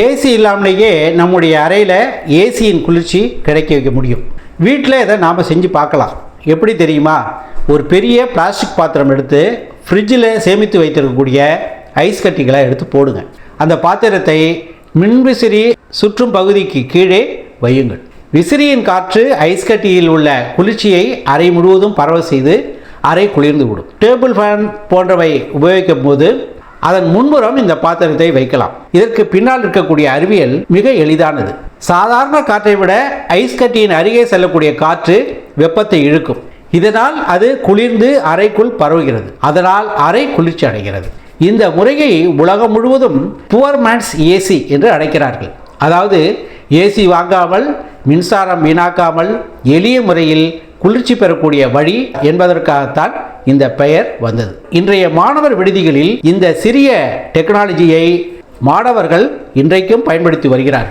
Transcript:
AC இல்லாமலேயே நம்முடைய அறையில் ஏசியின் குளிர்ச்சி கிடைக்க வைக்க முடியும். வீட்டில் இதை நாம் செஞ்சு பார்க்கலாம். எப்படி தெரியுமா? ஒரு பெரிய பிளாஸ்டிக் பாத்திரம் எடுத்து ஃப்ரிட்ஜில் சேமித்து வைத்திருக்கக்கூடிய ஐஸ் கட்டிகளை எடுத்து போடுங்க. அந்த பாத்திரத்தை மின்விசிறி சுற்றும் பகுதிக்கு கீழே வையுங்கள். விசிறியின் காற்று ஐஸ் கட்டியில் உள்ள குளிர்ச்சியை அறை முழுவதும் பரவ செய்து அறை குளிர்ந்து விடும். டேபிள் ஃபேன் போன்றவை உபயோகிக்கும் போது அதன் முன்புறம் இந்த பாத்திரத்தை வைக்கலாம். இதற்கு பின்னால் இருக்கக்கூடிய அறிவியல் மிக எளிதானது. சாதாரண காற்றை விட ஐஸ் கட்டியின் அருகே செல்லக்கூடிய காற்று வெப்பத்தை இழுக்கும். இதனால் அது குளிர்ந்து அறைக்குள் பரவுகிறது. அதனால் அறை குளிர்ச்சி அடைகிறது. இந்த முறையை உலகம் முழுவதும் புவர் மேன்ஸ் ஏசி என்று அழைக்கிறார்கள். அதாவது ஏசி வாங்காமல் மின்சாரம் வீணாக்காமல் எளிய முறையில் குளிர்ச்சி பெறக்கூடிய வழி என்பதற்காகத்தான் இந்த பெயர் வந்தது. இன்றைய மாணவர் விடுதிகளில் இந்த சிறிய டெக்னாலஜியை மாணவர்கள் இன்றைக்கும் பயன்படுத்தி வருகிறார்கள்.